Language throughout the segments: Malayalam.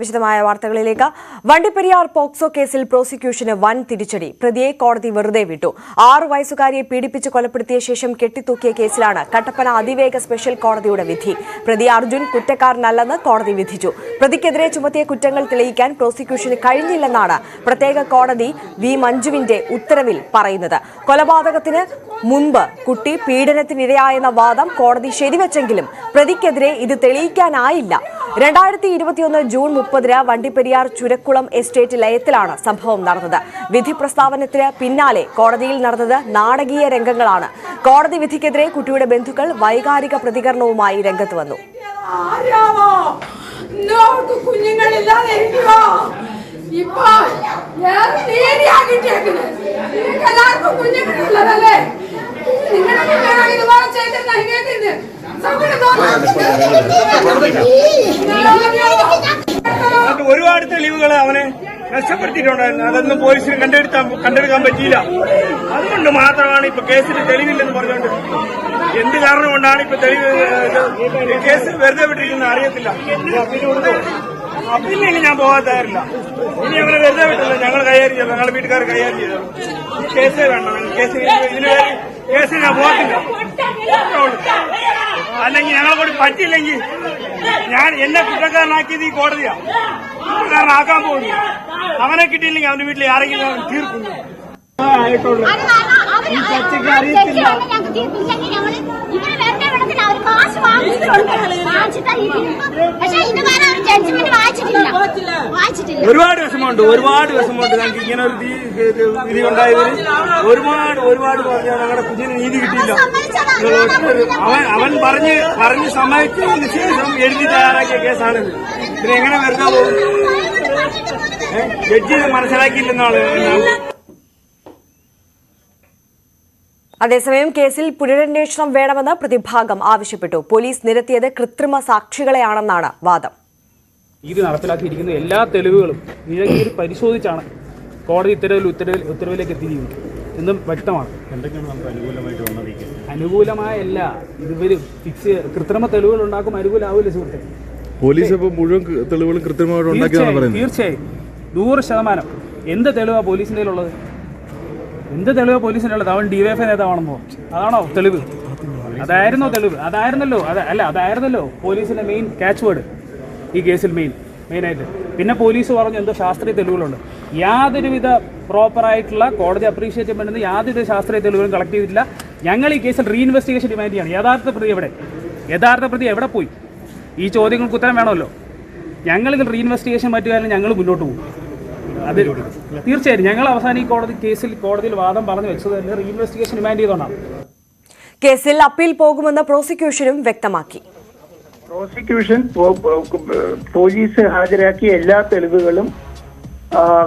വിശദമായ വാർത്തകളിലേക്ക്. വണ്ടിപ്പെരിയാർ പോക്സോ കേസിൽ പ്രോസിക്യൂഷന് വൻ തിരിച്ചടി. പ്രതിയെ കോടതി വെറുതെ വിട്ടു. ആറു വയസ്സുകാരിയെ പീഡിപ്പിച്ച് കൊലപ്പെടുത്തിയ ശേഷം കെട്ടിത്തൂക്കിയ കേസിലാണ് കട്ടപ്പന അതിവേഗ സ്പെഷ്യൽ കോടതിയുടെ വിധി. പ്രതി അർജുൻ കുറ്റക്കാരനല്ലെന്ന് കോടതി വിധിച്ചു. പ്രതിക്കെതിരെ ചുമത്തിയ കുറ്റങ്ങൾ തെളിയിക്കാൻ പ്രോസിക്യൂഷന് കഴിഞ്ഞില്ലെന്നാണ് പ്രത്യേക കോടതി വി മഞ്ജുവിന്റെ ഉത്തരവിൽ പറയുന്നത്. കൊലപാതകത്തിന് മുൻപ് കുട്ടി പീഡനത്തിനിരയായെന്ന വാദം കോടതി ശരിവെച്ചെങ്കിലും പ്രതിക്കെതിരെ ഇത് തെളിയിക്കാനായില്ല. രണ്ടായിരത്തി ഇരുപത്തിയൊന്ന് ജൂൺ മുപ്പതിന് വണ്ടിപ്പെരിയാർ ചുരക്കുളം എസ്റ്റേറ്റ് ലയത്തിലാണ് സംഭവം നടന്നത് വിധി പ്രസ്താവനത്തിന് പിന്നാലെ കോടതിയിൽ നടന്നത് നാടകീയ രംഗങ്ങളാണ് കോടതി വിധിക്കെതിരെ കുട്ടിയുടെ ബന്ധുക്കൾ വൈകാരിക പ്രതികരണവുമായി രംഗത്ത് വന്നു കുഞ്ഞുങ്ങളുള്ളതല്ലേ ഇതുപോലെ ചെയ്തിരുന്ന അത് ഒരുപാട് തെളിവുകൾ അവനെ നഷ്ടപ്പെടുത്തിയിട്ടുണ്ടായിരുന്നു അതൊന്നും പോലീസിന് കണ്ടെടുത്താൻ കണ്ടെടുക്കാൻ പറ്റിയില്ല. അതുകൊണ്ട് മാത്രമാണ് ഇപ്പൊ കേസിൽ തെളിവില്ലെന്ന് പറഞ്ഞുകൊണ്ട് എന്ത് കാരണം കൊണ്ടാണ് ഇപ്പൊ തെളിവ് കേസ് വെറുതെ വിട്ടിരിക്കുന്നത് അറിയത്തില്ല. അപ്പീലിന് ഞാൻ പോകാൻ തയ്യാറില്ല ഇനി അവനെ വെറുതെ വിട്ടില്ല. ഞങ്ങൾ കൈകാര്യം ചെയ്തു. ഞങ്ങളുടെ വീട്ടുകാർ കൈകാര്യം ചെയ്തു. കേസേ വേണ്ട. കേസ് ഇതിന് വേണ്ടി ഞാൻ പോകത്തില്ല. അല്ലെങ്കിൽ ഞങ്ങളെ കൂടി പറ്റില്ലെങ്കിൽ ഞാൻ എന്നെ കുറ്റക്കാരനാക്കിയത് ഈ കോടതിയാണ് കുറ്റക്കാരനാക്കാൻ പോകുന്നു. അവനെ കിട്ടിയില്ലെങ്കിൽ അവന്റെ വീട്ടിൽ ആരെങ്കിലും തീർക്കുന്നു. ആയിട്ടുള്ളൂ ഈ ചർച്ചയ്ക്ക് അറിയത്തില്ല. ഒരുപാട് വിഷമമുണ്ട് ഒരുപാട് വിഷമമുണ്ട്. ഞങ്ങൾക്ക് ഇങ്ങനെ ഒരു വിധി ഉണ്ടായതിൽ ഒരുപാട് ഒരുപാട് പറഞ്ഞു ഞങ്ങളുടെ കുഞ്ഞിന് നീതി കിട്ടിയില്ല. അവൻ അവൻ പറഞ്ഞ് പറഞ്ഞ് സമ്മതിച്ചതിന് ശേഷം എഴുതി തയ്യാറാക്കിയ കേസാണിത്. ഇതിന് എങ്ങനെ വെറുതെ പോകും? ജഡ്ജി മനസ്സിലാക്കിയില്ലെന്നാണ് ഞാൻ അതേസമയം കേസിൽ പുനരന്വേഷണം വേണമെന്ന് പ്രതിഭാഗം ആവശ്യപ്പെട്ടു. പോലീസ് നിരത്തിയത് കൃത്രിമ സാക്ഷികളെയാണെന്നാണ് വാദം. ഇത് നടപ്പിലാക്കിയിരിക്കുന്ന എല്ലാ തെളിവുകളും പരിശോധിച്ചാണ് കോടതി ഉത്തരവിൽ ഉത്തരവിൽ ഉത്തരവിലേക്ക് എത്തിയിരിക്കുന്നത് എന്നും വ്യക്തമാണ്. അനുകൂലമായ എല്ലാ ഇതുവരും ഫിക്സ് കൃത്രിമ തെളിവുകൾ ഉണ്ടാക്കും അനുകൂലമാവില്ല സുഹൃത്തെ. പോലീസ് ഇപ്പോൾ മുഴുവൻ തെളിവുകളും കൃത്രിമമായിട്ട് ഉണ്ടാക്കിയതാണ് തീർച്ചയായും പറയുന്നത്? തീർച്ചയായും. നൂറ് ശതമാനം. എന്ത് തെളിവാണ് പോലീസിന്റെ ഉള്ളത് എന്ത് തെളിവ് പോലീസിനുള്ളത്? അവൻ ഡിവൈഎഫ്ഐ നേതാവാണെന്നോ? അതാണോ തെളിവ്? അതായിരുന്നോ തെളിവ്? അതായിരുന്നല്ലോ. അതെ അല്ല അതായിരുന്നല്ലോ പോലീസിന്റെ മെയിൻ ക്യാച്ച് വേർഡ് ഈ കേസിൽ മെയിൻ മെയിനായിട്ട് പിന്നെ പോലീസ് പറഞ്ഞു എന്തോ ശാസ്ത്രീയ തെളിവുകളുണ്ട്. യാതൊരുവിധ പ്രോപ്പറായിട്ടുള്ള കോടതി അപ്രീഷിയേറ്റ് പറ്റുന്ന യാതൊരു ശാസ്ത്രീയ തെളിവുകളും കളക്ട് ചെയ്തിട്ടില്ല. ഞങ്ങൾ ഈ കേസിൽ റീഇൻവെസ്റ്റിഗേഷൻ ഡിമാൻഡ് ചെയ്യാണ്. യഥാർത്ഥ പ്രതി എവിടെ? യഥാർത്ഥ പ്രതി എവിടെ പോയി? ഈ ചോദ്യങ്ങൾക്ക് ഉത്തരം വേണമല്ലോ. ഞങ്ങളിതിൽ റീഇൻവെസ്റ്റിഗേഷൻ പറ്റുകയാണെങ്കിൽ ഞങ്ങൾ മുന്നോട്ട് പോകും. അത് തീർച്ചയായും ഞങ്ങൾ അവസാനം ഈ കോടതി കേസിൽ കോടതിയിൽ വാദം പറഞ്ഞു വെച്ചത് തന്നെ റീഇൻവെസ്റ്റിഗേഷൻ ഡിമാൻഡ് ചെയ്തോണ്ടാണ് കേസിൽ അപ്പീൽ പോകുമെന്ന് പ്രോസിക്യൂഷനും വ്യക്തമാക്കി. പ്രോസിക്യൂഷൻ പോലീസ് ഹാജരാക്കിയ എല്ലാ തെളിവുകളും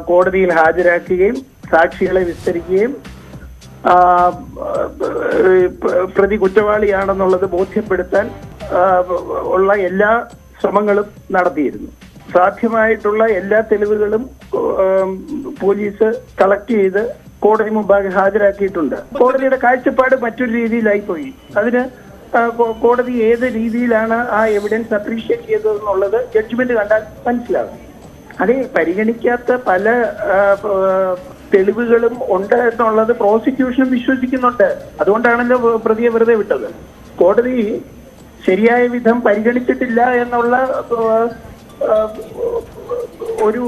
കോടതിയിൽ ഹാജരാക്കുകയും സാക്ഷികളെ വിസ്തരിക്കുകയും പ്രതി കുറ്റവാളിയാണെന്നുള്ളത് ബോധ്യപ്പെടുത്താൻ ഉള്ള എല്ലാ ശ്രമങ്ങളും നടത്തിയിരുന്നു. സാധ്യമായിട്ടുള്ള എല്ലാ തെളിവുകളും പോലീസ് കളക്ട് ചെയ്ത് കോടതി മുമ്പാകെ ഹാജരാക്കിയിട്ടുണ്ട്. കോടതിയുടെ കാഴ്ചപ്പാട് മറ്റൊരു രീതിയിലായി പോയി അതിന് കോടതി ഏത് രീതിയിലാണ് ആ എവിഡൻസ് അപ്രീഷിയേറ്റ് ചെയ്തതെന്നുള്ളത് ജഡ്ജ്മെന്റ് കണ്ടാൽ മനസ്സിലാകും. അത് പരിഗണിക്കാത്ത പല തെളിവുകളും ഉണ്ട് എന്നുള്ളത് പ്രോസിക്യൂഷൻ വിശ്വസിക്കുന്നുണ്ട്. അതുകൊണ്ടാണല്ലോ പ്രതിയെ വെറുതെ വിട്ടത്. കോടതി ശരിയായ വിധം പരിഗണിച്ചിട്ടില്ല എന്നുള്ള ഒരു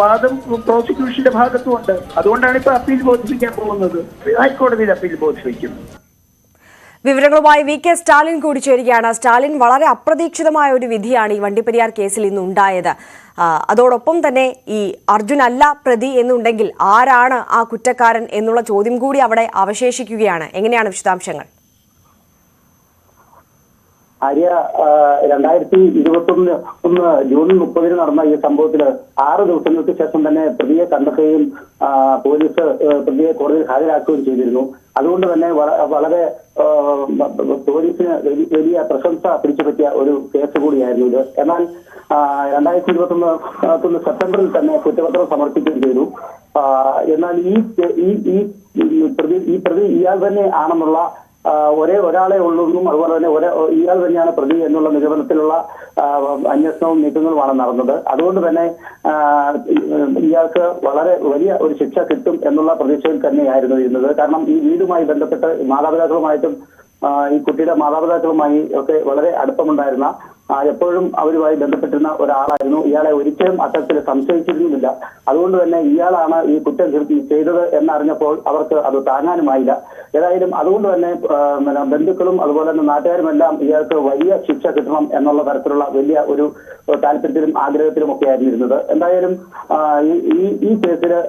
വാദം പ്രോസിക്യൂഷന്റെ ഭാഗത്തുമുണ്ട്. അതുകൊണ്ടാണ് ഇപ്പൊ അപ്പീൽ ബോധിപ്പിക്കാൻ പോകുന്നത്. ഹൈക്കോടതിയിൽ അപ്പീൽ ബോധിപ്പിക്കും. വിവരങ്ങളുമായി വി കെ സ്റ്റാലിൻ കൂടി ചേരുകയാണ് സ്റ്റാലിൻ വളരെ അപ്രതീക്ഷിതമായ ഒരു വിധിയാണ് ഈ വണ്ടിപ്പെരിയാർ കേസിൽ ഇന്ന് ഉണ്ടായത്. അതോടൊപ്പം തന്നെ ഈ അർജുൻ അല്ല പ്രതി എന്നുണ്ടെങ്കിൽ ആരാണ് ആ കുറ്റക്കാരൻ എന്നുള്ള ചോദ്യം കൂടി അവിടെ അവശേഷിക്കുകയാണ്. എങ്ങനെയാണ് വിശദാംശങ്ങൾ? ആര്യ രണ്ടായിരത്തി ഇരുപത്തി ഒന്ന് ഒന്ന് ജൂൺ മുപ്പതിന് നടന്ന ഈ സംഭവത്തിൽ ആറ് ദിവസങ്ങൾക്ക് ശേഷം തന്നെ പ്രതിയെ കണ്ടെത്തുകയും പോലീസ് പ്രതിയെ കോടതിയിൽ ഹാജരാക്കുകയും ചെയ്തിരുന്നു. അതുകൊണ്ട് തന്നെ വളരെ പോലീസിന് വലിയ പ്രശംസ പിടിച്ചുപറ്റിയ ഒരു കേസ് കൂടിയായിരുന്നു ഇത്. എന്നാൽ രണ്ടായിരത്തി ഇരുപത്തി ഒന്ന് ഒന്ന് സെപ്റ്റംബറിൽ തന്നെ കുറ്റപത്രം സമർപ്പിക്കുകയും ചെയ്തു. എന്നാൽ ഈ ഈ പ്രതി ഈ പ്രതി ഇയാൾ തന്നെ ആണെന്നുള്ള ഒരേ ഒരാളെ ഉള്ളൂന്നും അതുപോലെ തന്നെ ഒരേ ഇയാൾ തന്നെയാണ് പ്രതി എന്നുള്ള നിഗമനത്തിലുള്ള അന്വേഷണവും നീക്കങ്ങളുമാണ് നടന്നത്. അതുകൊണ്ട് തന്നെ ഇയാൾക്ക് വളരെ വലിയ ഒരു ശിക്ഷ കിട്ടും എന്നുള്ള പ്രതീക്ഷയിൽ തന്നെയായിരുന്നു ഇരുന്നത്. കാരണം ഈ വീടുമായി ബന്ധപ്പെട്ട് മാതാപിതാക്കളുമായിട്ടും ഈ കുട്ടിയുടെ മാതാപിതാക്കളുമായി ഒക്കെ വളരെ അടുപ്പമുണ്ടായിരുന്ന എപ്പോഴും അവരുമായി ബന്ധപ്പെട്ടിരുന്ന ഒരാളായിരുന്നു. ഇയാളെ ഒരിക്കലും അത്തരത്തിൽ സംശയിച്ചിരുന്നുമില്ല. അതുകൊണ്ട് തന്നെ ഇയാളാണ് ഈ കുറ്റം ചെയ്- ചെയ്തത് എന്നറിഞ്ഞപ്പോൾ അവർക്ക് അത് താങ്ങാനുമായില്ല. ഏതായാലും അതുകൊണ്ട് തന്നെ ബന്ധുക്കളും അതുപോലെ തന്നെ നാട്ടുകാരുമെല്ലാം ഇയാൾക്ക് വലിയ ശിക്ഷ കിട്ടണം എന്നുള്ള തരത്തിലുള്ള വലിയ ഒരു താല്പര്യത്തിലും ആഗ്രഹത്തിലും ഒക്കെ ആയിരുന്നു ഇരുന്നത്. എന്തായാലും ഈ- ഈ കേസിൽ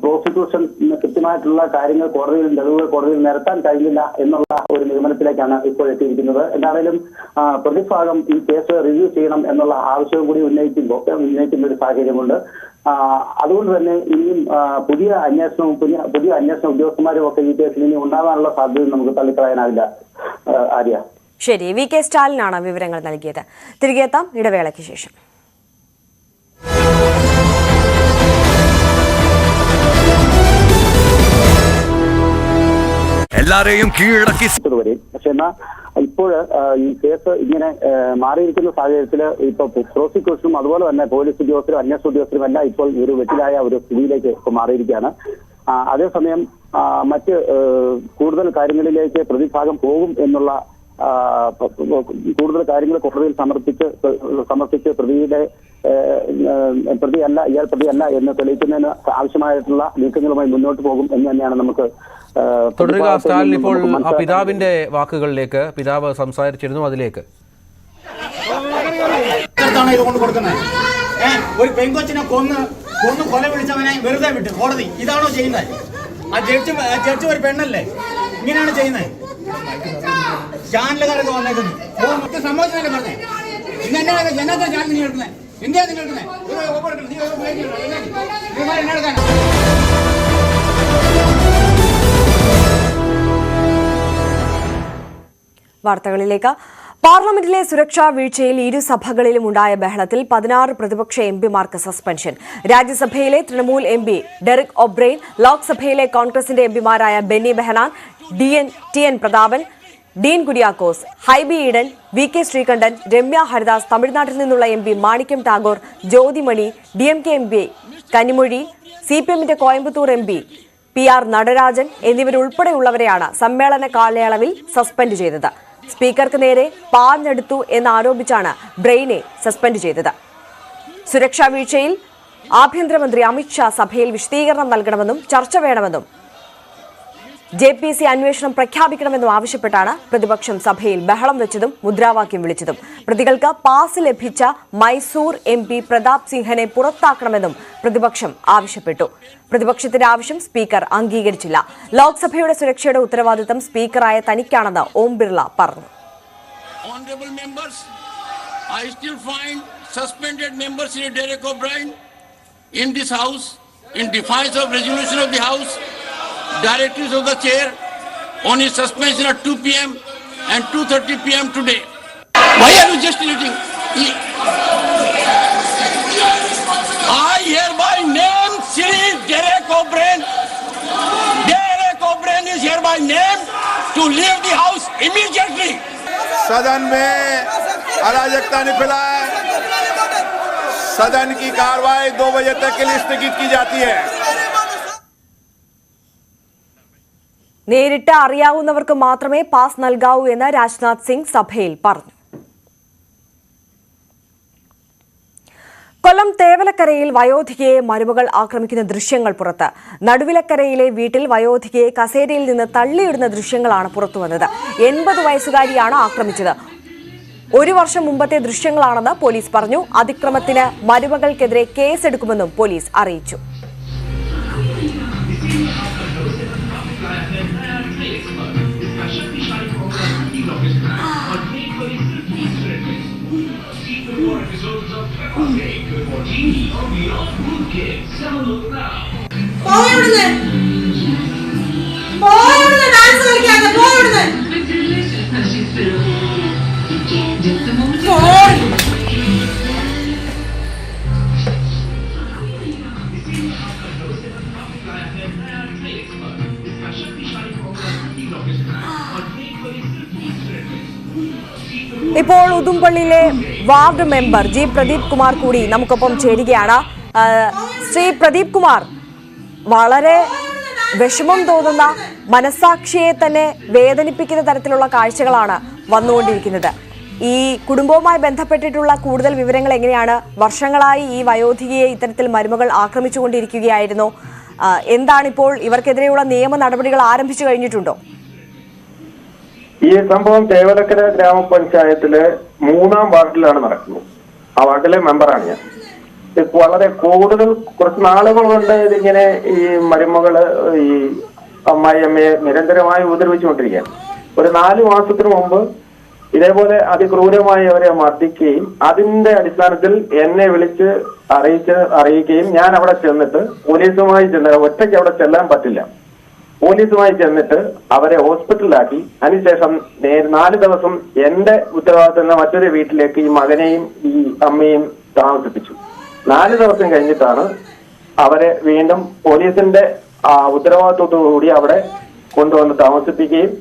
പ്രോസിക്യൂഷൻ കൃത്യമായിട്ടുള്ള കാര്യങ്ങൾ കോടതിയിൽ തെളിവുകൾ കോടതിയിൽ നിരത്താൻ കഴിഞ്ഞില്ല എന്നുള്ള ഒരു നിഗമനത്തിലേക്കാണ് ഇപ്പോൾ എത്തിയിരിക്കുന്നത്. എന്തായാലും ആ, പ്രതിഭാഗം ഈ കേസ് റിവ്യൂ ചെയ്യണം എന്നുള്ള ആവശ്യവും കൂടി ഉന്നയിക്കുമ്പോൾ ഉന്നയിക്കുന്ന ഒരു സാഹചര്യമുണ്ട്. അതുകൊണ്ട് തന്നെ ഇനിയും പുതിയ അന്വേഷണവും പുതിയ പുതിയ അന്വേഷണ ഉദ്യോഗസ്ഥന്മാരും ഒക്കെ ഈ കേസിൽ ഇനി ഉണ്ടാകാനുള്ള സാധ്യത നമുക്ക് തള്ളിക്കളയാനാവില്ല ആര്യ. ശരി വി കെ സ്റ്റാലിനാണ് വിവരങ്ങൾ നൽകിയത്. തിരികെ എത്താം ഇടവേളയ്ക്ക് ശേഷം. എല്ലാരെയും കീഴടക്കി പക്ഷെ എന്നാൽ ഇപ്പോൾ ഈ കേസ് ഇങ്ങനെ മാറിയിരിക്കുന്ന സാഹചര്യത്തിൽ ഇപ്പൊ പ്രോസിക്യൂഷനും അതുപോലെ തന്നെ പോലീസ് ഉദ്യോഗസ്ഥരും അന്വേഷണ ഉദ്യോഗസ്ഥരും എല്ലാം ഇപ്പോൾ ഒരു വെറ്റിലായ ഒരു സ്ഥിതിയിലേക്ക് ഇപ്പോൾ മാറിയിരിക്കുകയാണ്. അതേസമയം മറ്റ് കൂടുതൽ കാര്യങ്ങളിലേക്ക് പ്രതിഭാഗം പോകും എന്നുള്ള കൂടുതൽ കാര്യങ്ങൾ കോടതിയിൽ സമർപ്പിച്ച് സമർപ്പിച്ച് പ്രതിയുടെ പ്രതിയല്ല ഇയാൾ പ്രതിയല്ല എന്ന് തെളിയിക്കുന്നതിന് ആവശ്യമായിട്ടുള്ള നീക്കങ്ങളുമായി മുന്നോട്ട് പോകും എന്ന് തന്നെയാണ് നമുക്ക് തുടരുക സ്റ്റാലിൻ ഇപ്പോൾ ആ പിതാവിന്റെ വാക്കുകളിലേക്ക് പിതാവ് സംസാരിച്ചിരുന്നു അതിലേക്ക്. ഒരു പെങ്കൊച്ചിനെ കൊന്ന് കൊന്ന് കൊല വിളിച്ചവനെ വെറുതെ വിട്ടു കോടതി. ഇതാണോ ചെയ്യുന്നത്? ആ ജഡ്ജ് ആ ജഡ്ജ് ഒരു പെണ്ണല്ലേ? ഇങ്ങനെയാണ് ചെയ്യുന്നത്. ചാനലുകാരൊക്കെ വന്നേക്കുന്നു. ഓ സംഭവിച്ചതല്ലേ പറഞ്ഞേ? ഇന്ന് എന്നെ ജനത്തെ ചാനൽ നീ എടുക്കുന്നത് എന്തിനാ നീ എടുക്കുന്നത്. നീ ഒരു വാർത്തകളിലേക്ക്. പാർലമെന്റിലെ സുരക്ഷാ വീഴ്ചയിൽ ഇരു സഭകളിലും ഉണ്ടായ ബഹളത്തിൽ പതിനാറ് പ്രതിപക്ഷ എംപിമാർക്ക് സസ്പെൻഷൻ. രാജ്യസഭയിലെ തൃണമൂൽ എം പി ഡെറിക് ഒബ്രെയിൻ ലോക്സഭയിലെ കോൺഗ്രസിന്റെ എംപിമാരായ Benny Behanan D N T N Prathapan Dean Kuriakose Hibi Eden V K Sreekandan Ramya Haridas തമിഴ്നാട്ടിൽ നിന്നുള്ള M P Manickam Tagore Jothimani D M K M P Kanimozhi C P എമ്മിന്റെ Coimbatore M P P R Natarajan എന്നിവരുൾപ്പെടെയുള്ളവരെയാണ് സമ്മേളന കാലയളവിൽ സസ്പെൻഡ് ചെയ്തത്. സ്പീക്കർക്ക് നേരെ പാഞ്ഞെടുത്തു എന്നാരോപിച്ചാണ് ബ്രെയിനെ സസ്പെൻഡ് ചെയ്തത്. സുരക്ഷാ വീഴ്ചയിൽ ആഭ്യന്തരമന്ത്രി അമിത്ഷാ സഭയിൽ വിശദീകരണം നൽകണമെന്നും ചർച്ച വേണമെന്നും ജെ പി സി അന്വേഷണം പ്രഖ്യാപിക്കണമെന്നും ആവശ്യപ്പെട്ടാണ് പ്രതിപക്ഷം സഭയിൽ ബഹളം വെച്ചതും മുദ്രാവാക്യം വിളിച്ചതും. പ്രതികൾക്ക് പാസ് ലഭിച്ച മൈസൂർ എം പി പ്രതാപ് സിംഹനെ പുറത്താക്കണമെന്നും പ്രതിപക്ഷം ആവശ്യപ്പെട്ടു. പ്രതിപക്ഷത്തിന്റെ ആവശ്യം സ്പീക്കർ അംഗീകരിച്ചില്ല. ലോക്സഭയുടെ സുരക്ഷയുടെ ഉത്തരവാദിത്തം സ്പീക്കറായ തനിക്കാണെന്ന് ഓം ബിർള പറഞ്ഞു. Honorable members, I still find suspended Derek in this house in defiance of resolution of the house, directives of the chair on his suspension at 2 p.m. and 2.30 p.m. today. Why are you just letting? He- I hereby name Sri Derek O'Brien. Derek O'Brien is hereby named to leave the house immediately. सदन में अराजकता ने फैलाए सदन की कार्रवाई दो बजे तक के लिए स्थगित की जाती है നേരിട്ട് അറിയാവുന്നവർക്ക് മാത്രമേ പാസ് നൽകാവൂ എന്ന് രാജ്നാഥ് സിംഗ് സഭയിൽ പറഞ്ഞു. കൊല്ലം തേവലക്കരയിൽ വയോധികയെ മരുമകൾ ആക്രമിക്കുന്ന ദൃശ്യങ്ങൾ പുറത്ത്. നടുവിലക്കരയിലെ വീട്ടിൽ വയോധികയെ കസേരയിൽ നിന്ന് തള്ളിയിടുന്ന ദൃശ്യങ്ങളാണ് പുറത്തുവന്നത്. എൺപത് വയസ്സുകാരിയാണ് ആക്രമിച്ചത്. ഒരു വർഷം മുമ്പത്തെ ദൃശ്യങ്ങളാണെന്ന് പോലീസ് പറഞ്ഞു. അതിക്രമത്തിന് മരുമകൾക്കെതിരെ കേസെടുക്കുമെന്നും പോലീസ് അറിയിച്ചു. പോയവിടുന്ന്? പോയവിടുന്ന്? ഡാൻസ് കളിക്കാതെ പോയവിടുന്ന്? ഇപ്പോൾ ഉദുംപള്ളിയിലെ ward member G Pradeep Kumar കൂടി നമുക്കൊപ്പം ചേരുകയാണ്. ശ്രീ പ്രദീപ് കുമാർ വളരെ വിഷമം തോന്നുന്ന മനസാക്ഷിയെ തന്നെ വേദനിപ്പിക്കുന്ന തരത്തിലുള്ള കാഴ്ചകളാണ് വന്നുകൊണ്ടിരിക്കുന്നത്. ഈ കുടുംബവുമായി ബന്ധപ്പെട്ടിട്ടുള്ള കൂടുതൽ വിവരങ്ങൾ എങ്ങനെയാണ്? വർഷങ്ങളായി ഈ വയോധികയെ ഇത്തരത്തിൽ മരുമകൾ ആക്രമിച്ചുകൊണ്ടിരിക്കുകയായിരുന്നു. എന്താണിപ്പോൾ ഇവർക്കെതിരെയുള്ള നിയമ നടപടികൾ ആരംഭിച്ചു കഴിഞ്ഞിട്ടുണ്ടോ? ഈ സംഭവം തേവലക്കര ഗ്രാമപഞ്ചായത്തിലെ മൂന്നാം വാർഡിലാണ് നടക്കുന്നത്. ആ വാർഡിലെ മെമ്പറാണ് ഞാൻ. വളരെ കൂടുതൽ കുറച്ച് നാളുകൾ കൊണ്ട് ഇതിങ്ങനെ ഈ മരുമകൾ ഈ അമ്മായി അമ്മയെ നിരന്തരമായി ഉപദ്രവിച്ചുകൊണ്ടിരിക്കുകയാണ്. ഒരു നാല് മാസത്തിന് മുമ്പ് ഇതേപോലെ അതിക്രൂരമായി അവരെ മർദ്ദിക്കുകയും അതിന്റെ അടിസ്ഥാനത്തിൽ എന്നെ വിളിച്ച് അറിയിച്ച് അറിയിക്കുകയും ഞാൻ അവിടെ ചെന്നിട്ട് പോലീസുമായി ചെന്ന് ഒറ്റയ്ക്ക് അവിടെ ചെല്ലാൻ പറ്റില്ല. പോലീസുമായി ചെന്നിട്ട് അവരെ ഹോസ്പിറ്റലിലാക്കി. അതിനുശേഷം നാല് ദിവസം എന്റെ ഉത്തരവാദിത്തം മറ്റൊരു വീട്ടിലേക്ക് ഈ മകനെയും ഈ അമ്മയും താമസിപ്പിച്ചു. നാല് ദിവസം കഴിഞ്ഞിട്ടാണ് അവരെ വീണ്ടും പോലീസിന്റെ ഉത്തരവാദിത്വത്തോടുകൂടി അവിടെ കൊണ്ടുവന്ന് താമസിപ്പിക്കുകയും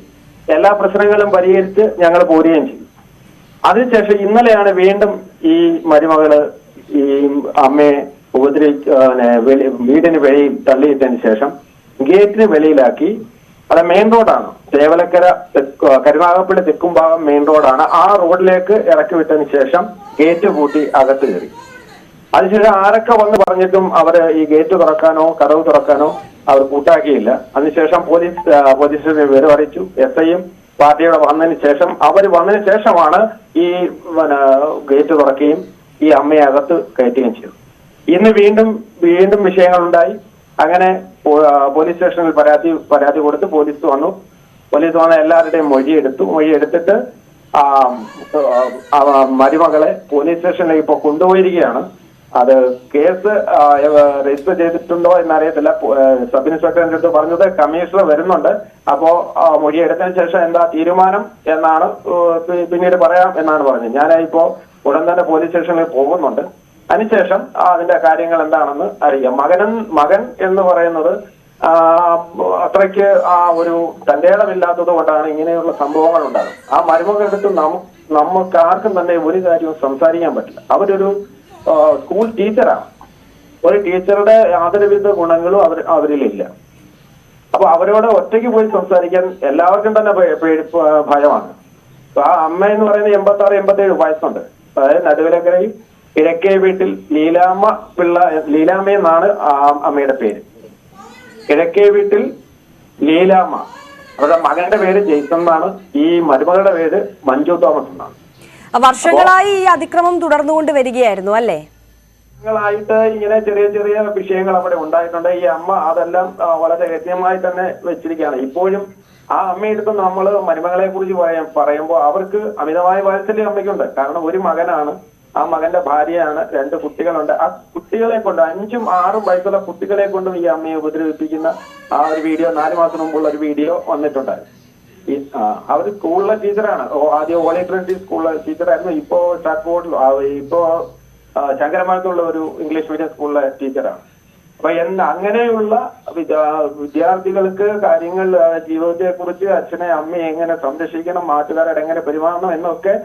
എല്ലാ പ്രശ്നങ്ങളും പരിഹരിച്ച് ഞങ്ങൾ പോരുകയും ചെയ്തു. അതിനുശേഷം ഇന്നലെയാണ് വീണ്ടും ഈ മരുമകൾ ഈ അമ്മയെ വെളി- വീടിന് വെളിയിൽ തള്ളിയിട്ടതിന് ശേഷം ഗേറ്റിന് വെളിയിലാക്കി. അത് മെയിൻ റോഡാണ്. തേവലക്കര കരുനാഗപ്പള്ളി തെക്കും ഭാഗം മെയിൻ റോഡാണ്. ആ റോഡിലേക്ക് ഇറക്കി വിട്ടതിന് ശേഷം ഗേറ്റ് പൂട്ടി അകത്ത് കയറി. അതിനുശേഷം ആരൊക്കെ വന്ന് പറഞ്ഞിട്ടും അവർ ഈ ഗേറ്റ് തുറക്കാനോ കടവ് തുറക്കാനോ അവർ കൂട്ടാക്കിയില്ല. അതിനുശേഷം പോലീസ് പോലീസ് വിവരം അറിയിച്ചു. എസ് ഐയും പാർട്ടിയുടെ വന്നതിന് ശേഷം അവർ വന്നതിന് ശേഷമാണ് ഈ ഗേറ്റ് തുറക്കുകയും ഈ അമ്മയെ അകത്ത് കയറ്റുകയും ചെയ്തു ഇന്ന് വീണ്ടും വീണ്ടും വിഷയങ്ങളുണ്ടായി. അങ്ങനെ പോലീസ് സ്റ്റേഷനിൽ പരാതി പരാതി കൊടുത്ത് പോലീസ് വന്നു. പോലീസ് വന്ന എല്ലാവരുടെയും മൊഴി എടുത്തു മൊഴി എടുത്തിട്ട് ആ മരുമകളെ പോലീസ് സ്റ്റേഷനിലേക്ക് ഇപ്പോൾ കൊണ്ടുപോയിരിക്കുകയാണ്. അത് കേസ് രജിസ്റ്റർ ചെയ്തിട്ടുണ്ടോ എന്നറിയത്തില്ല. സബ് ഇൻസ്പെക്ടറിന്റെ അടുത്ത് പറഞ്ഞത് കമ്മീഷണർ വരുന്നുണ്ട്. അപ്പോ മൊഴി എടുത്തതിന് ശേഷം എന്താ തീരുമാനം എന്നാണ് പിന്നീട് പറയാം എന്നാണ് പറഞ്ഞത്. ഞാൻ ഇപ്പോ ഉടൻ തന്നെ പോലീസ് സ്റ്റേഷനിൽ പോകുന്നുണ്ട്. അതിനുശേഷം അതിന്റെ കാര്യങ്ങൾ എന്താണെന്ന് അറിയാം. മകനൻ മകൻ എന്ന് പറയുന്നത് അത്രയ്ക്ക് ആ ഒരു തന്റേടമില്ലാത്തത് കൊണ്ടാണ് ഇങ്ങനെയുള്ള സംഭവങ്ങൾ ഉണ്ടാകുന്നത്. ആ മരുമകളെടുത്ത് നമുക്ക് നമുക്ക് ആർക്കും തന്നെ ഒരു കാര്യവും സംസാരിക്കാൻ പറ്റില്ല. അവരൊരു സ്കൂൾ ടീച്ചറാണ് ഒരു ടീച്ചറുടെ യാതൊരുവിധ ഗുണങ്ങളും അവർ അവരിലില്ല. അപ്പൊ അവരോട് ഒറ്റയ്ക്ക് പോയി സംസാരിക്കാൻ എല്ലാവർക്കും തന്നെ പേടി ഭയമാണ്. ആ അമ്മ എന്ന് പറയുന്നത് എൺപത്തി ആറ് എൺപത്തി ഏഴ് വയസ്സുണ്ട്. അതായത് നടുവിലക്കരയിൽ കിഴക്കേ വീട്ടിൽ ലീലാമ്മ പിള്ള ലീലാമ്മ എന്നാണ് അമ്മയുടെ പേര്. കിഴക്കേ വീട്ടിൽ ലീലാമ്മ. അവരുടെ മകന്റെ പേര് ജെയ്സൺ എന്നാണ്. ഈ മരുമകളുടെ പേര് മഞ്ജു തോമസ് എന്നാണ്. വർഷങ്ങളായി ഈ അതിക്രമം തുടർന്നുകൊണ്ട് വരികയായിരുന്നു അല്ലേ? ായിട്ട് ഇങ്ങനെ ചെറിയ ചെറിയ വിഷയങ്ങൾ അവിടെ ഉണ്ടായിട്ടുണ്ട്. ഈ അമ്മ അതെല്ലാം വളരെ രഹസ്യമായി തന്നെ വെച്ചിരിക്കുകയാണ്. ഇപ്പോഴും ആ അമ്മയെടുത്ത് നമ്മൾ മരുമകളെ കുറിച്ച് പറയാൻ പറയുമ്പോൾ അവർക്ക് അമിതമായ വാത്സല്യം അമ്മയ്ക്കുണ്ട്. കാരണം ഒരു മകനാണ് ആ മകന്റെ ഭാര്യയാണ് രണ്ട് കുട്ടികളുണ്ട്. ആ കുട്ടികളെ കൊണ്ട് അഞ്ചും ആറും വയസ്സുള്ള കുട്ടികളെ കൊണ്ടും ഈ അമ്മയെ ഉപദ്രവിപ്പിക്കുന്ന ആ ഒരു വീഡിയോ നാല് മാസം മുമ്പുള്ള ഒരു വീഡിയോ വന്നിട്ടുണ്ടായിരുന്നു. അവർ സ്കൂളിലെ ടീച്ചറാണ്. ആദ്യം ഓളി ട്രിനിറ്റി സ്കൂളിലെ ടീച്ചറായിരുന്നു. ഇപ്പോ ഷാക്കോട്ടിൽ ഇപ്പോ ശങ്കരമാനത്തുള്ള ഒരു ഇംഗ്ലീഷ് മീഡിയം സ്കൂളിലെ ടീച്ചറാണ്. അപ്പൊ എന്താ അങ്ങനെയുള്ള വിദ്യാർത്ഥികൾക്ക് കാര്യങ്ങൾ ജീവിതത്തെ കുറിച്ച് അച്ഛനെ അമ്മയെ എങ്ങനെ സംരക്ഷിക്കണം നാട്ടുകാരോട് എങ്ങനെ പെരുമാറണം എന്നൊക്കെ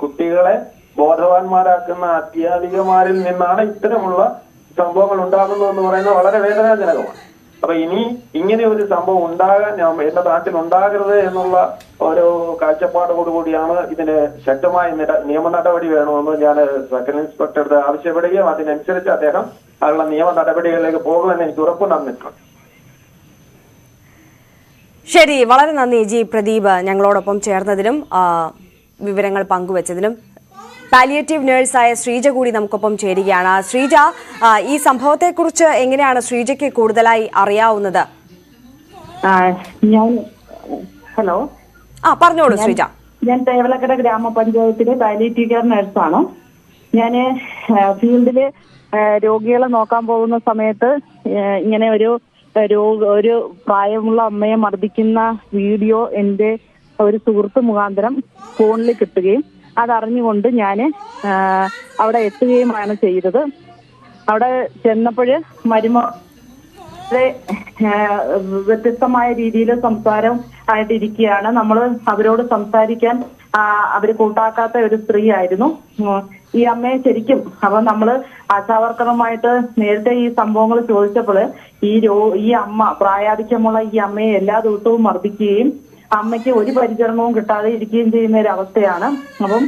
കുട്ടികളെ ബോധവാന്മാരാക്കുന്ന അധ്യാപികമാരിൽ നിന്നാണ് ഇത്തരമുള്ള സംഭവങ്ങൾ ഉണ്ടാകുന്നതെന്ന് പറയുന്നത് വളരെ വേദനാജനകമാണ്. അപ്പൊ ഇനി ഇങ്ങനെ ഒരു സംഭവം ഉണ്ടാകാൻ എന്റെ നാട്ടിൽ ഉണ്ടാകരുത് എന്നുള്ള ഒരു കാഴ്ചപ്പാടോടുകൂടിയാണ് ഇതിന് ശക്തമായ നിയമ നടപടി വേണമെന്ന് ഞാൻ സെക്കൻഡ് ഇൻസ്പെക്ടറുടെ ആവശ്യപ്പെടുകയും അതിനനുസരിച്ച് അദ്ദേഹം അതിനുള്ള നിയമ നടപടികളിലേക്ക് പോകുമെന്ന് എനിക്ക് ഉറപ്പ് തന്നിട്ടുണ്ട്. ശരി വളരെ നന്ദി ജി പ്രദീപ് ഞങ്ങളോടൊപ്പം ചേർന്നതിനും വിവരങ്ങൾ പങ്കുവച്ചതിനും പാലിയേറ്റീവ് നേഴ്സായ ശ്രീജ കൂടി നമുക്കൊപ്പം ചേരുകയാണ്. ശ്രീജ ഈ സംഭവത്തെക്കുറിച്ച് എങ്ങനെയാണ് ശ്രീജയ്ക്ക് കൂടുതലായി അറിയാവുന്നത്? ഞാൻ ഹലോ? ആ പറഞ്ഞോളൂ ശ്രീജ. ഞാൻ തേവലക്കര ഗ്രാമപഞ്ചായത്തിലെ പാലിയേറ്റീവ് കെയർ നഴ്സാണ് ഞാൻ ഫീൽഡിൽ രോഗികളെ നോക്കാൻ പോകുന്ന സമയത്ത് ഇങ്ങനെ ഒരു രോഗ ഒരു പ്രായമുള്ള അമ്മയെ മർദ്ദിക്കുന്ന വീഡിയോ എന്റെ ഒരു സുഹൃത്ത് മുഖാന്തരം ഫോണിൽ കിട്ടുകയും അതറിഞ്ഞുകൊണ്ട് ഞാൻ അവിടെ എത്തുകയുമാണ് ചെയ്തത്. അവിടെ ചെന്നപ്പോൾ മരുമ വ്യത്യസ്തമായ രീതിയിൽ സംസാരം ആയിട്ടിരിക്കുകയാണ്. നമ്മൾ അവരോട് സംസാരിക്കാൻ അവർ കൂട്ടാക്കാത്ത ഒരു സ്ത്രീ ആയിരുന്നു ഈ അമ്മയെ ശരിക്കും അപ്പൊ നമ്മൾ ആശാവർക്കറുമായിട്ട് നേരത്തെ ഈ സംഭവങ്ങൾ ചോദിച്ചപ്പോൾ ഈ രോ ഈ അമ്മ പ്രായാധിക്യമുള്ള ഈ അമ്മയെ എല്ലാ ദിവസവും മർദ്ദിക്കുകയും അമ്മയ്ക്ക് ഒരു പരിചരണവും കിട്ടാതെ ഇരിക്കുകയും ചെയ്യുന്ന ഒരു അവസ്ഥയാണ്. അപ്പം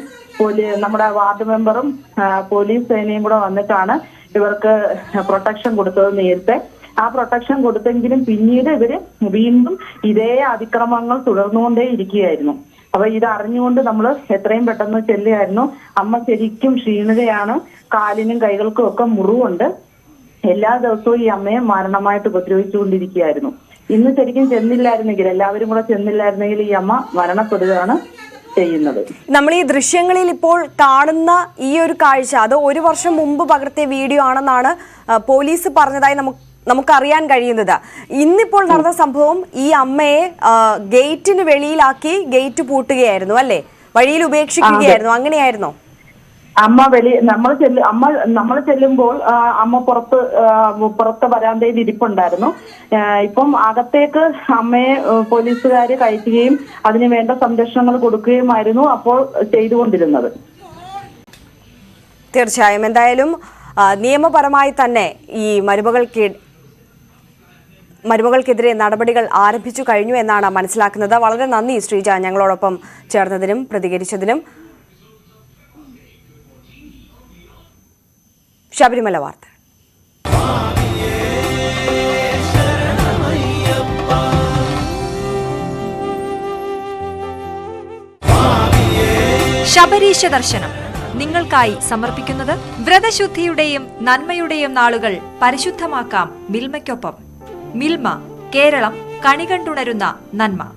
നമ്മുടെ വാർഡ് മെമ്പറും പോലീസ് സേനയും കൂടെ വന്നിട്ടാണ് ഇവർക്ക് പ്രൊട്ടക്ഷൻ കൊടുത്തത് നേരത്തെ. ആ പ്രൊട്ടക്ഷൻ കൊടുത്തെങ്കിലും പിന്നീട് ഇവർ വീണ്ടും ഇതേ അതിക്രമങ്ങൾ തുടർന്നുകൊണ്ടേ ഇരിക്കുകയായിരുന്നു. അപ്പൊ ഇത് അറിഞ്ഞുകൊണ്ട് നമ്മൾ എത്രയും പെട്ടെന്ന് ചെല്ലുകയായിരുന്നു. അമ്മ ശരിക്കും ക്ഷീണിതയാണ്. കാലിനും കൈകൾക്കും ഒക്കെ മുറിവുണ്ട്. എല്ലാ ദിവസവും ഈ അമ്മയെ മരണമായിട്ട് ഉപദ്രവിച്ചുകൊണ്ടിരിക്കുകയായിരുന്നു. ഇന്ന് ശരിക്കും ചെന്നില്ലായിരുന്നെങ്കിൽ എല്ലാവരും കൂടെ ചെന്നില്ലായിരുന്നെങ്കിൽ ഈ അമ്മ മരണപ്പെടുകയാണ് ചെയ്യുന്നത്. നമ്മൾ ഈ ദൃശ്യങ്ങളിൽ ഇപ്പോൾ കാണുന്ന ഈ ഒരു കാഴ്ച അത് ഒരു വർഷം മുമ്പ് പകർത്തിയ വീഡിയോ ആണെന്നാണ് പോലീസ് പറഞ്ഞതായി നമുക്ക് നമുക്കറിയാൻ കഴിയുന്നത്. ഇന്നിപ്പോൾ നടന്ന സംഭവം ഈ അമ്മയെ ഗേറ്റിന് വെളിയിലാക്കി ഗേറ്റ് പൂട്ടുകയായിരുന്നു അല്ലേ? വഴിയിൽ ഉപേക്ഷിക്കുകയായിരുന്നു. അങ്ങനെയായിരുന്നോ? അമ്മ വെളി നമ്മൾ ചെല്ലു അമ്മ നമ്മൾ ചെല്ലുമ്പോൾ അമ്മ പുറത്ത് പുറത്ത് വരാന്തയിൽ ഇരിപ്പുണ്ടായിരുന്നു. ഇപ്പം അകത്തേക്ക് അമ്മയെ പോലീസുകാർ കയറ്റുകയും അതിന് വേണ്ട സംരക്ഷണങ്ങൾ കൊടുക്കുകയുമായിരുന്നു അപ്പോൾ ചെയ്തുകൊണ്ടിരുന്നത്. തീർച്ചയായും. എന്തായാലും നിയമപരമായി തന്നെ ഈ മരുമകൾക്ക് മരുമകൾക്കെതിരെ നടപടികൾ ആരംഭിച്ചു കഴിഞ്ഞു എന്നാണ് മനസ്സിലാക്കുന്നത്. വളരെ നന്ദി ശ്രീജ ഞങ്ങളോടൊപ്പം ചേർന്നതിനും പ്രതികരിച്ചതിനും. ശബരിമല വാർത്ത. ശബരീശ ദർശനം. നിങ്ങൾക്കായി സമർപ്പിക്കുന്നത് വ്രതശുദ്ധിയുടെയും നന്മയുടെയും നാളുകൾ പരിശുദ്ധമാക്കാം മിൽമയ്ക്കൊപ്പം. മിൽമ കേരളം കണികണ്ടുണരുന്ന നന്മ.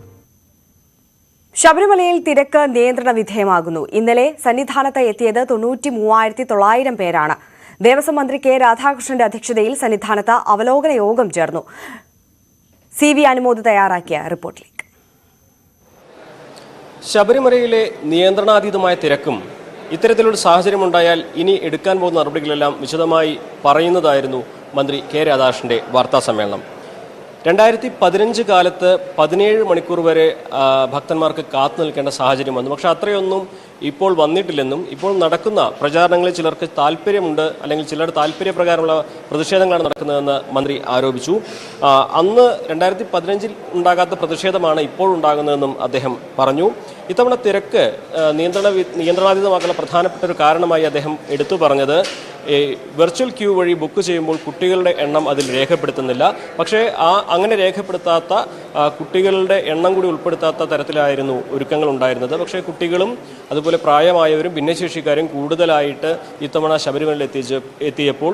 ശബരിമലയിൽ തിരക്ക് നിയന്ത്രണ വിധേയമാകുന്നു. ഇന്നലെ സന്നിധാനത്ത് എത്തിയത് തൊണ്ണൂറ്റി മൂവായിരത്തി തൊള്ളായിരം പേരാണ്. ദേവസ്വം മന്ത്രി കെ രാധാകൃഷ്ണന്റെ അധ്യക്ഷതയിൽ സന്നിധാനത്ത് അവലോകന യോഗം ചേർന്നു. സി വി അനുമോദ് തയ്യാറാക്കിയ റിപ്പോർട്ടിലേക്ക്. ശബരിമലയിലെ നിയന്ത്രണാതീതമായ തിരക്കും ഇത്തരത്തിലൊരു സാഹചര്യമുണ്ടായാൽ ഇനി എടുക്കാൻ പോകുന്ന നടപടികളെല്ലാം വിശദമായി പറയുന്നതായിരുന്നു മന്ത്രി കെ രാധാകൃഷ്ണന്റെ വാർത്താ സമ്മേളനം. രണ്ടായിരത്തി പതിനഞ്ച് കാലത്ത് പതിനേഴ് മണിക്കൂർ വരെ ഭക്തന്മാർക്ക് കാത്തു നിൽക്കേണ്ട സാഹചര്യം വന്നു പക്ഷെ അത്രയൊന്നും ഇപ്പോൾ വന്നിട്ടില്ലെന്നും ഇപ്പോൾ നടക്കുന്ന പ്രചാരണങ്ങളിൽ ചിലർക്ക് താല്പര്യമുണ്ട് അല്ലെങ്കിൽ ചിലരുടെ താല്പര്യപ്രകാരമുള്ള പ്രതിഷേധങ്ങളാണ് നടക്കുന്നതെന്ന് മന്ത്രി ആരോപിച്ചു. അന്ന് രണ്ടായിരത്തി പതിനഞ്ചിൽ ഉണ്ടാകാത്ത പ്രതിഷേധമാണ് ഇപ്പോൾ ഉണ്ടാകുന്നതെന്നും അദ്ദേഹം പറഞ്ഞു. ഇത്തവണ തിരക്ക് നിയന്ത്രണ നിയന്ത്രണാതീതമാക്കുന്ന പ്രധാനപ്പെട്ട ഒരു കാരണമായി അദ്ദേഹം എടുത്തു പറഞ്ഞത് ഈ വെർച്വൽ ക്യൂ വഴി ബുക്ക് ചെയ്യുമ്പോൾ കുട്ടികളുടെ എണ്ണം അതിൽ രേഖപ്പെടുത്തുന്നില്ല. പക്ഷേ ആ അങ്ങനെ രേഖപ്പെടുത്താത്ത കുട്ടികളുടെ എണ്ണം കൂടി ഉൾപ്പെടുത്താത്ത തരത്തിലായിരുന്നു ഒരുക്കങ്ങൾ ഉണ്ടായിരുന്നത്. പക്ഷേ കുട്ടികളും അതുപോലെ പ്രായമായവരും ഭിന്നശേഷിക്കാരും കൂടുതലായിട്ട് ഇത്തവണ ശബരിമലയിൽ എത്തിച്ച് എത്തിയപ്പോൾ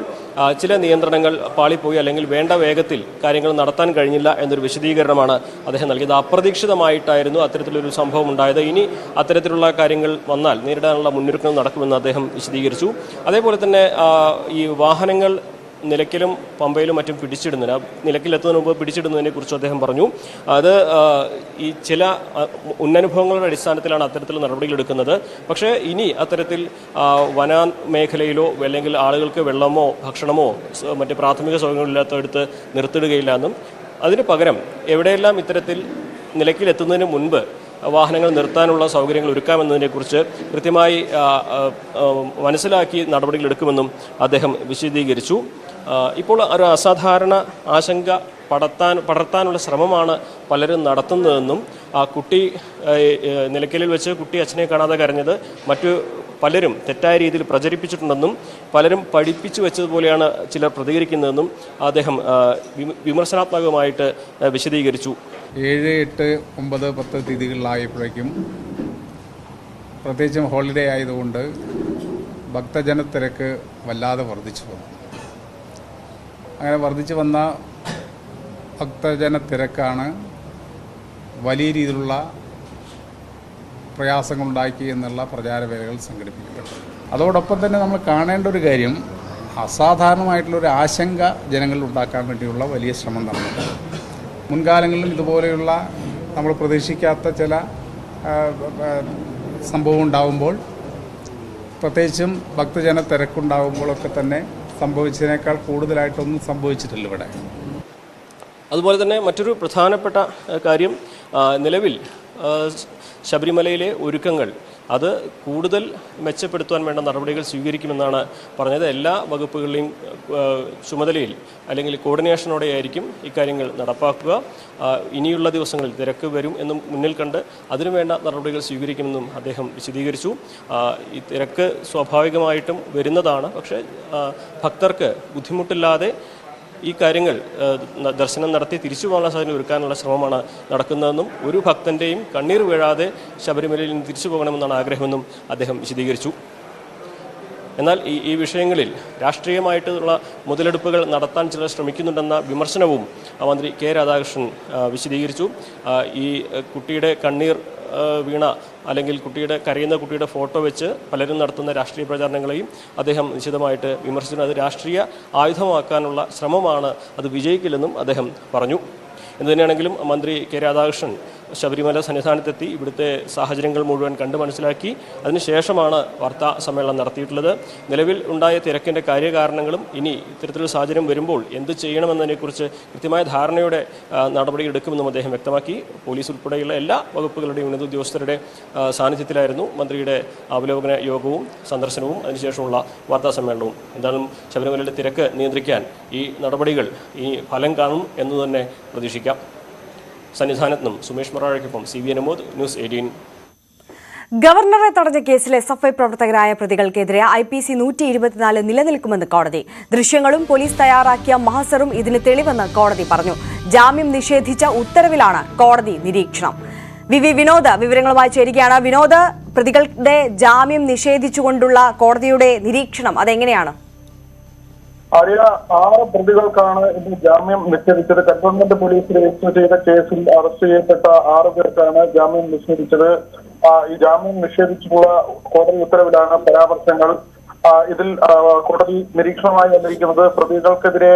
ചില നിയന്ത്രണങ്ങൾ പാളിപ്പോയി അല്ലെങ്കിൽ വേണ്ട വേഗത്തിൽ കാര്യങ്ങൾ നടത്താൻ കഴിഞ്ഞില്ല എന്നൊരു വിശദീകരണമാണ് അദ്ദേഹം നൽകിയത്. അപ്രതീക്ഷിതമായിട്ടായിരുന്നു അത്തരത്തിലൊരു സംഭവം ഉണ്ടായത്. ഇനി അത്തരത്തിലുള്ള കാര്യങ്ങൾ വന്നാൽ നേരിടാനുള്ള മുന്നൊരുക്കങ്ങൾ നടക്കുമെന്ന് അദ്ദേഹം വിശദീകരിച്ചു. അതേപോലെ തന്നെ ഈ വാഹനങ്ങൾ നിലയ്ക്കലും പമ്പയിലും മറ്റും പിടിച്ചിടുന്നതിന് നിലയ്ക്കിലെത്തുന്നതിന് മുമ്പ് പിടിച്ചിടുന്നതിനെ കുറിച്ച് അദ്ദേഹം പറഞ്ഞു. അത് ഈ ചില ഉന്നനുഭവങ്ങളുടെ അടിസ്ഥാനത്തിലാണ് അത്തരത്തിൽ നടപടികൾ എടുക്കുന്നത്. പക്ഷേ ഇനി അത്തരത്തിൽ വന മേഖലയിലോ അല്ലെങ്കിൽ ആളുകൾക്ക് വെള്ളമോ ഭക്ഷണമോ മറ്റ് പ്രാഥമിക സൗകര്യങ്ങളില്ലാത്തടുത്ത് നിർത്തിടുകയില്ല എന്നും. അതിന് പകരം എവിടെയെല്ലാം ഇത്തരത്തിൽ നിലയ്ക്കിലെത്തുന്നതിന് മുൻപ് വാഹനങ്ങൾ നിർത്താനുള്ള സൗകര്യങ്ങൾ ഒരുക്കാമെന്നതിനെക്കുറിച്ച് കൃത്യമായി മനസ്സിലാക്കി നടപടികളെടുക്കുമെന്നും അദ്ദേഹം വിശദീകരിച്ചു. ഇപ്പോൾ ഒരു അസാധാരണ ആശങ്ക പടർത്താൻ പടർത്താനുള്ള ശ്രമമാണ് പലരും നടത്തുന്നതെന്നും ആ കുട്ടി നിലയ്ക്കലിൽ വെച്ച് കുട്ടി അച്ഛനെ കാണാതെ കരഞ്ഞത് മറ്റു പലരും തെറ്റായ രീതിയിൽ പ്രചരിപ്പിച്ചിട്ടുണ്ടെന്നും പലരും പഠിപ്പിച്ചു വെച്ചതുപോലെയാണ് ചിലർ പ്രതികരിക്കുന്നതെന്നും അദ്ദേഹം വിമർശനാത്മകമായിട്ട് വിശദീകരിച്ചു. ഏഴ് എട്ട് ഒമ്പത് പത്ത് തീയതികളിലായപ്പോഴേക്കും പ്രത്യേകിച്ചും ഹോളിഡേ ആയതുകൊണ്ട് ഭക്തജനത്തിരക്ക് വല്ലാതെ വർദ്ധിച്ചു വന്നു അങ്ങനെ വർദ്ധിച്ചു വന്ന ഭക്തജന തിരക്കാണ് വലിയ രീതിയിലുള്ള പ്രയാസങ്ങളുണ്ടാക്കി എന്നുള്ള പ്രചാരവേലകൾ സംഘടിപ്പിക്കപ്പെട്ടത് അതോടൊപ്പം തന്നെ നമ്മൾ കാണേണ്ട ഒരു കാര്യം അസാധാരണമായിട്ടുള്ള ഒരു ആശങ്ക ജനങ്ങളിൽ ഉണ്ടാക്കാൻ വേണ്ടിയുള്ള വലിയ ശ്രമം നടന്നു. മുൻകാലങ്ങളിലും ഇതുപോലെയുള്ള നമ്മൾ പ്രതീക്ഷിക്കാത്ത ചില സംഭവം ഉണ്ടാകുമ്പോൾ പ്രത്യേകിച്ചും ഭക്തജന തിരക്കുണ്ടാകുമ്പോഴൊക്കെ തന്നെ സംഭവിച്ചതിനേക്കാൾ കൂടുതലായിട്ടൊന്നും സംഭവിച്ചിട്ടില്ല ഇവിടെ. അതുപോലെ തന്നെ മറ്റൊരു പ്രധാനപ്പെട്ട കാര്യം നിലവിൽ ശബരിമലയിലെ ഒരുക്കങ്ങൾ അത് കൂടുതൽ മെച്ചപ്പെടുത്തുവാൻ വേണ്ട നടപടികൾ സ്വീകരിക്കുമെന്നാണ് പറഞ്ഞത്. എല്ലാ വകുപ്പുകളുടെയും ചുമതലയിൽ അല്ലെങ്കിൽ കോർഡിനേഷനോടെ കോർഡിനേഷനോടെയായിരിക്കും ഇക്കാര്യങ്ങൾ നടപ്പാക്കുക. ഇനിയുള്ള ദിവസങ്ങളിൽ തിരക്ക് വരും എന്നും മുന്നിൽ കണ്ട് അതിനുവേണ്ട നടപടികൾ സ്വീകരിക്കുമെന്നും അദ്ദേഹം വിശദീകരിച്ചു. ഈ തിരക്ക് സ്വാഭാവികമായിട്ടും വരുന്നതാണ്. പക്ഷേ ഭക്തർക്ക് ബുദ്ധിമുട്ടില്ലാതെ ഈ കാര്യങ്ങൾ ദർശനം നടത്തി തിരിച്ചു പോകാനുള്ള സാഹചര്യം ഒരുക്കാനുള്ള ശ്രമമാണ് നടക്കുന്നതെന്നും ഒരു ഭക്തന്റെയും കണ്ണീർ വീഴാതെ ശബരിമലയിൽ നിന്ന് തിരിച്ചു പോകണമെന്നാണ് ആഗ്രഹമെന്നും അദ്ദേഹം വിശദീകരിച്ചു. എന്നാൽ ഈ ഈ വിഷയങ്ങളിൽ രാഷ്ട്രീയമായിട്ടുള്ള മുതലെടുപ്പുകൾ നടത്താൻ ചിലർ ശ്രമിക്കുന്നുണ്ടെന്ന വിമർശനവും മന്ത്രി കെ രാധാകൃഷ്ണൻ വിശദീകരിച്ചു. ഈ കുട്ടിയുടെ കണ്ണീർ വീണ അല്ലെങ്കിൽ കുട്ടിയുടെ കരയുന്ന കുട്ടിയുടെ ഫോട്ടോ വെച്ച് പലരും നടത്തുന്ന രാഷ്ട്രീയ പ്രചാരണങ്ങളെയും അദ്ദേഹം നിശിതമായിട്ട് വിമർശിച്ചു അത് രാഷ്ട്രീയ ആയുധമാക്കാനുള്ള ശ്രമമാണ് അത് വിജയിക്കില്ലെന്നും അദ്ദേഹം പറഞ്ഞു. എന്തു തന്നെയാണെങ്കിലും മന്ത്രി കെ രാധാകൃഷ്ണൻ ശബരിമല സന്നിധാനത്തെത്തി ഇവിടുത്തെ സാഹചര്യങ്ങൾ മുഴുവൻ കണ്ട് മനസ്സിലാക്കി. അതിനുശേഷമാണ് വാർത്താ സമ്മേളനം നടത്തിയിട്ടുള്ളത്. നിലവിൽ ഉണ്ടായ തിരക്കിന്റെ കാര്യകാരണങ്ങളും ഇനി ഇത്തരത്തിലൊരു സാഹചര്യം വരുമ്പോൾ എന്ത് ചെയ്യണമെന്നതിനെക്കുറിച്ച് കൃത്യമായ ധാരണയുടെ നടപടി നടപടിയെടുക്കുമെന്നും അദ്ദേഹം വ്യക്തമാക്കി. പോലീസ് ഉൾപ്പെടെയുള്ള എല്ലാ വകുപ്പുകളുടെയും ഉന്നത ഉദ്യോഗസ്ഥരുടെ സാന്നിധ്യത്തിലായിരുന്നു മന്ത്രിയുടെ അവലോകന യോഗവും സന്ദർശനവും. അതിനുശേഷമുള്ള വാർത്താ സമ്മേളനവും. എന്തായാലും ശബരിമലയുടെ തിരക്ക് നിയന്ത്രിക്കാൻ ഈ നടപടികൾ ഈ ഫലം കാണും എന്ന് തന്നെ പ്രതീക്ഷിക്കാം. സന്നിധാനത്ത് Sumesh മറാഴയ്ക്കൊപ്പം C V Anumod news eighteen. ഗവർണറെ തടഞ്ഞ കേസിൽ എസ് എഫ് ഐ പ്രവർത്തകരായ പ്രതികൾക്കെതിരെ ഐ പി സി നൂറ്റി ഇരുപത്തിനാല് നിലനിൽക്കുമെന്ന് കോടതി. ദൃശ്യങ്ങളും പോലീസ് തയ്യാറാക്കിയ മഹസറും ഇതിന് തെളിവെന്ന് കോടതി പറഞ്ഞു. ജാമ്യം നിഷേധിച്ച ഉത്തരവിലാണ് കോടതി നിരീക്ഷണം. വി വി വിനോദ് വിവരങ്ങളുമായി ചേരുകയാണ്. വിനോദ് പ്രതികളുടെ ജാമ്യം നിഷേധിച്ചുകൊണ്ടുള്ള കോടതിയുടെ നിരീക്ഷണം അതെങ്ങനെയാണ്? ആര്യ ആറ് പ്രതികൾക്കാണ് ഇന്ന് ജാമ്യം നിഷേധിച്ചത്. കന്റോൺമെന്റ് പോലീസ് രജിസ്റ്റർ ചെയ്ത കേസിൽ അറസ്റ്റ് ചെയ്യപ്പെട്ട ആറ് പേർക്കാണ് ജാമ്യം നിഷേധിച്ചത്. ഈ ജാമ്യം നിഷേധിച്ചിട്ടുള്ള കോടതി ഉത്തരവിലാണ് പരാമർശങ്ങൾ. ഇതിൽ കോടതി നിരീക്ഷണമായി വന്നിരിക്കുന്നത് പ്രതികൾക്കെതിരെ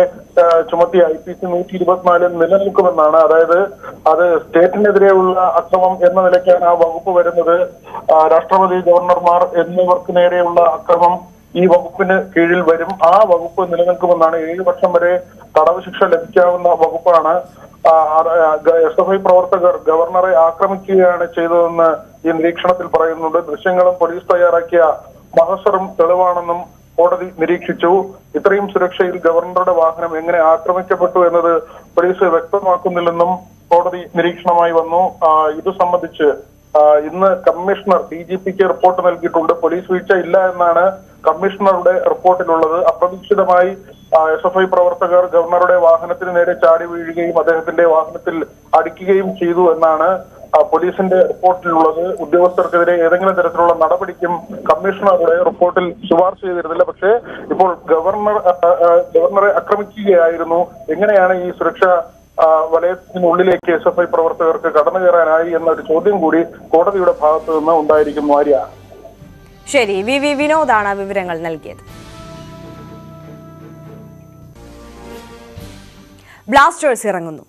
ചുമത്തിയ ഐ പി സി നൂറ്റി ഇരുപത്തിനാല് നിലനിൽക്കുമെന്നാണ്. അതായത് അത് സ്റ്റേറ്റിനെതിരെയുള്ള അക്രമം എന്ന നിലയ്ക്കാണ് ആ വകുപ്പ് വരുന്നത്. രാഷ്ട്രപതി ഗവർണർമാർ എന്നിവർക്ക് നേരെയുള്ള അക്രമം ഈ വകുപ്പിന് കീഴിൽ വരും. ആ വകുപ്പ് നിലനിൽക്കുമെന്നാണ് ഏഴ് വർഷം വരെ തടവ് ശിക്ഷ ലഭിക്കാവുന്ന വകുപ്പാണ്. എസ് എഫ് ഐ പ്രവർത്തകർ ഗവർണറെ ആക്രമിക്കുകയാണ് ചെയ്തതെന്ന് ഈ നിരീക്ഷണത്തിൽ പറയുന്നുണ്ട്. ദൃശ്യങ്ങളും പോലീസ് തയ്യാറാക്കിയ മഹസറും തെളിവാണെന്നും കോടതി നിരീക്ഷിച്ചു. ഇത്രയും സുരക്ഷയിൽ ഗവർണറുടെ വാഹനം എങ്ങനെ ആക്രമിക്കപ്പെട്ടു എന്നത് പോലീസ് വ്യക്തമാക്കുന്നില്ലെന്നും കോടതി നിരീക്ഷണമായി വന്നു. ഇത് സംബന്ധിച്ച് ഇന്ന് കമ്മീഷണർ ഡി ജി പിക്ക് റിപ്പോർട്ട് നൽകിയിട്ടുണ്ട്. പോലീസ് വീഴ്ച ഇല്ല എന്നാണ് കമ്മീഷണറുടെ റിപ്പോർട്ടിലുള്ളത്. അപ്രതീക്ഷിതമായി എസ് എഫ് ഐ പ്രവർത്തകർ ഗവർണറുടെ വാഹനത്തിന് നേരെ ചാടി വീഴുകയും അദ്ദേഹത്തിന്റെ വാഹനത്തിൽ അടിക്കുകയും ചെയ്തു എന്നാണ് പോലീസിന്റെ റിപ്പോർട്ടിലുള്ളത്. ഉദ്യോഗസ്ഥർക്കെതിരെ ഏതെങ്കിലും തരത്തിലുള്ള നടപടിക്കും കമ്മീഷണറുടെ റിപ്പോർട്ടിൽ ശുപാർശ ചെയ്തിരുന്നില്ല. പക്ഷേ ഇപ്പോൾ ഗവർണർ ഗവർണറെ ആക്രമിക്കുകയായിരുന്നു. എങ്ങനെയാണ് ഈ സുരക്ഷ വലയത്തിനുള്ളിലേക്ക് എസ് എഫ് ഐ പ്രവർത്തകർക്ക് കടന്നു കയറാനായി എന്നൊരു ചോദ്യം കൂടി കോടതിയുടെ ഭാഗത്തു നിന്ന് ഉണ്ടായിരിക്കുന്നു ആര്യ? ശരി വി വി വിനോദാണ് വിവരങ്ങൾ നൽകിയത്. ബ്ലാസ്റ്റേഴ്സ് ഇറങ്ങുന്നു.